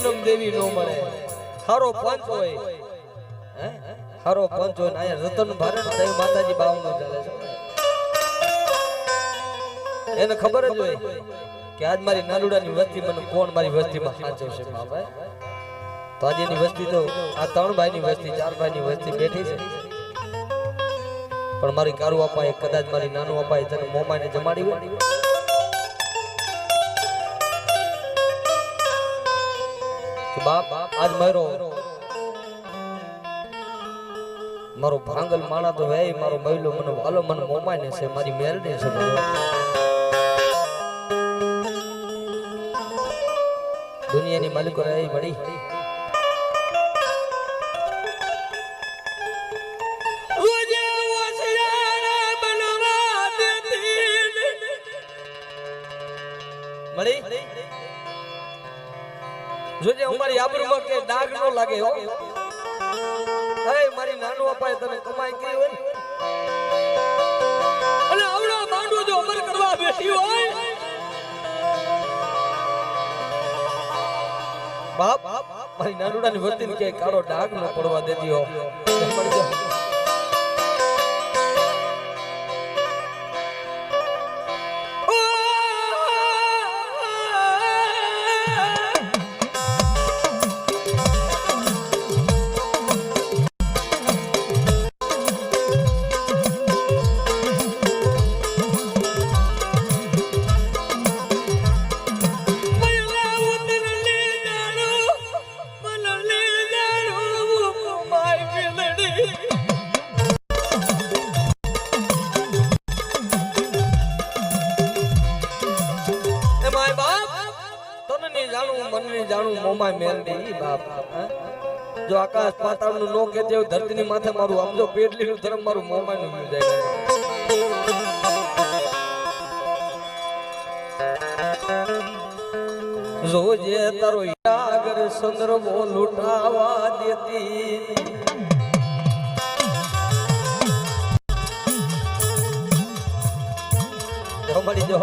એમનેમ દેવી નો મળે. હારો પંચ હોય. હારો પંચ હોય ને અહીંયા રતન ભારે ને માતાજી બાવનો ચાલે છે. એને ખબર જ હોય કે આજ મારી નાલુડાની વસ્તી મને કોણ મારી વસ્તીમાં સાચવશે બાપા તો આજે એની વસ્તી તો આ ત્રણ ભાઈની વસ્તી, ચાર ભાઈની વસ્તી બેઠી છે. પણ મારી કારુ અપાએ કદાચ મારી નાનું અપાએ તને મોમાને જમાડી હોય. બાપ આજ મારો મારો ભાંગલ માણા તો વેય મારો મહિલો મને વાલો મને મોમાય ને છે મારી મેરડી છે. દુનિયાની માલિકો રહે મળી મળી જોજે અમારી આબરૂમાં કે ડાઘ નો લાગે હો. અરે મારી નાનો અપાય તને કમાઈ ગઈ હોય અને આવડો માંડો જો અમર કરવા બેસી હોય. બાપ મારી નાનુડાની વતીને કે કાળો ડાઘ ન પડવા દેતી હો. જાણું મેલડી બાપ. જો આકાશ પાતાળનું નો કે તેવું ધરતીની માથે મારું આમ પેટલી નું ધર્મ મારું મોમાયનું મળી જાય. રોજે તારો યાગર સંદર્ભો લૂંટાવા દેતી. મળી જો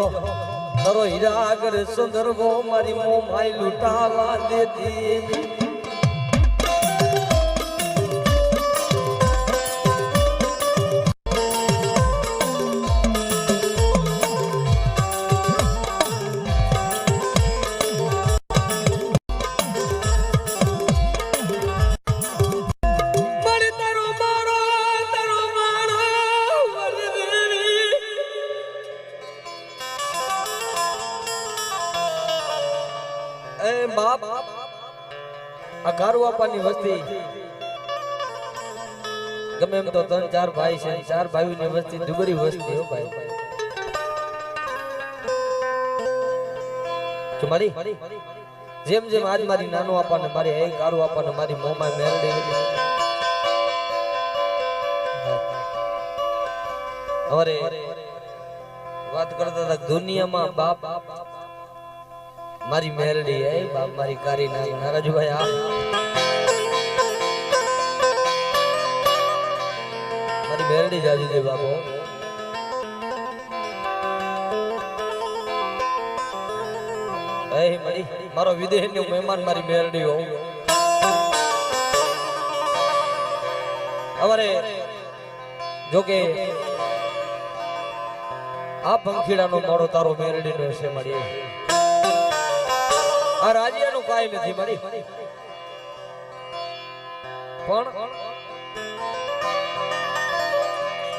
તારો સુંદર ગો મારી મોમાઈ લૂંટાવા દેતી. બાપ આ ગારુ વસ્તી. ગમે એમ તો ત્રણ, ચાર ભાઈ છે ચાર ભાઈઓની વસ્તી દુગરી વસ્તી હો ભાઈ. મારી, જેમ જેમ આજ મારી નાનો આપણને મારી એ કારું આપણને મારી મોમાં મેરડી અરે વાત કરતા હતા દુનિયામાં બાપ. મારી મેરડી એ બાપ મારી કારી ના નારાજુભાઈ આ મારી મેરડી જાજુ દે બાપો એ મળી મારો વિદેહ નો મહેમાન, મારી મેરડી હોઉં અમારે, જોકે, આ પંખીડાનો મોડો તારો મેરડીનો છે મળી આ રાજ્યનું કાંઈ નથી મળી પણ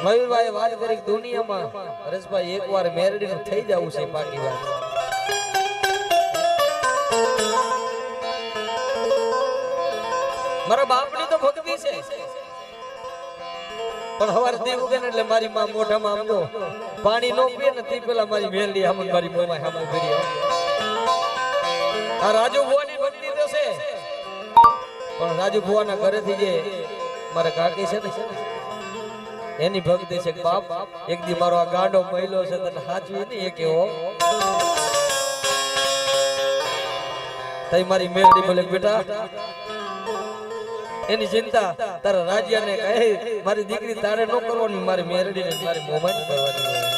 મયુરભાઈ વાત કરી દુનિયામાં હરેશભાઈ એકવાર મેરડીનું થઈ જવું છે, બાકી વાત. મારા બાપની તો ભક્તિ છે. પણ હવાર દેવ ઉગે એટલે મારી માં મોઢામાં આમ પાણી નો પીએ ને તે પેલા મારી મેલડી આમ મારી મોમાં ઊભી રહી આ રાજુ ભુવાની ભક્તિ તો છે. પણ રાજુ ભુવાના ઘરેથી જે મારા કાકી છે ને, એની ભક્તિ છે બાપ, એક દી મારો આ ગાંડો પહેલો છે તને સાચવી નહીં એક એવો તઈ મારી મેલડી બોલે, બેટા, એની ચિંતા તારા રાજ્યને કહે, મારી દીકરી તારે ન કરવાની, મારી મેરડીને મારી મોબાઈલ કરવાની.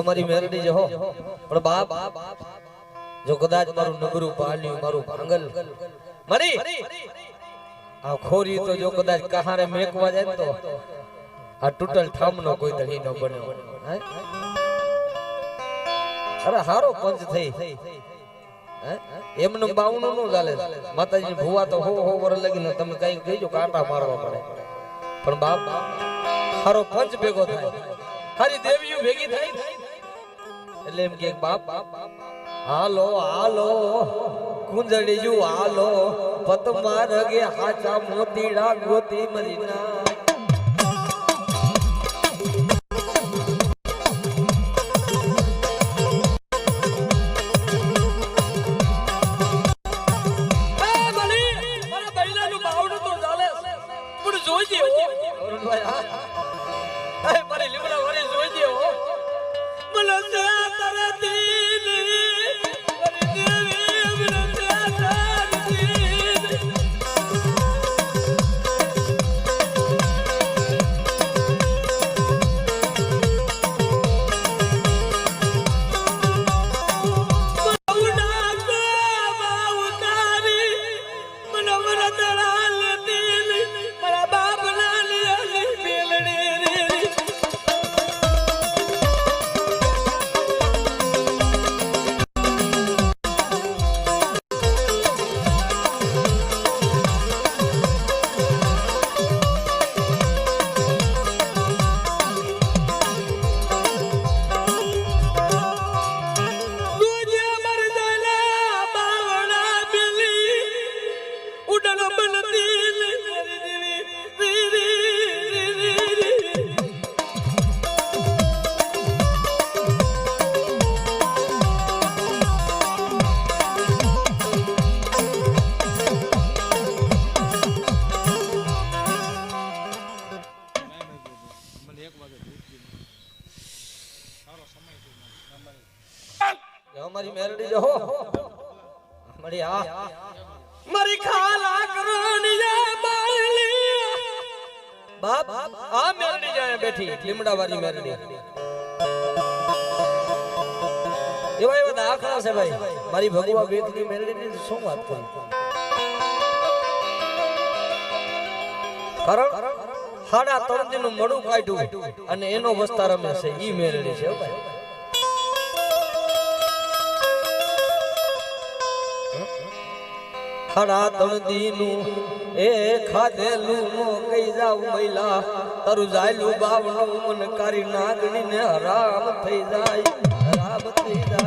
અમારી મેરડી જો પણ બાપ, જો કદાચ મારું નગરું પાલ્યું મારું ભાંગલ. મરી, આ ખોરી તો જો કદાચ કહારે મેકવા જાય તો, આ તૂટલ ઠામનો કોઈ દહી ન બન્યો. અરે હારો પંચ થઈ. એમનું બાવનું નું ચાલે માતાજી ભુવા તો હો હો વર લગી તમે કઈ કહીજો કાંટા મારવા પડે. પણ બાપ, હારો પંચ ભેગો થાય. હારી દેવીઓ ભેગી થાય. એટલે એમ કે બાપ હાલો હાલો કુંજડીયું હાલો પતમા રગે હાચા મોતીડા ગોતી મરીના. અરુણભાઈ, હા. જો અમારી મેરડી જો. અમારી આ. મારી ખાલા કરણિયા બાળી બાપ, આ મેરડી જાય બેઠી લીમડા વાળી મેરડી. એવા એવા દાખલા છે ભાઈ. મારી ભગવા બેટની મેરડી ની શું વાત કરું? કારણ હાડા ત્રણ દિન મળું કાઢ્યું અને એનો વસ્તાર રમે છે, ઈ મેરડી છે ભાઈ. ખરા તણદીનું, એ ખાધેલું નો કઈ જાવ મહિલા. તારું જાયલું બાવણું મન કારી નાગણી ને હરામ થઈ જાય. હરામ થઈ જાય.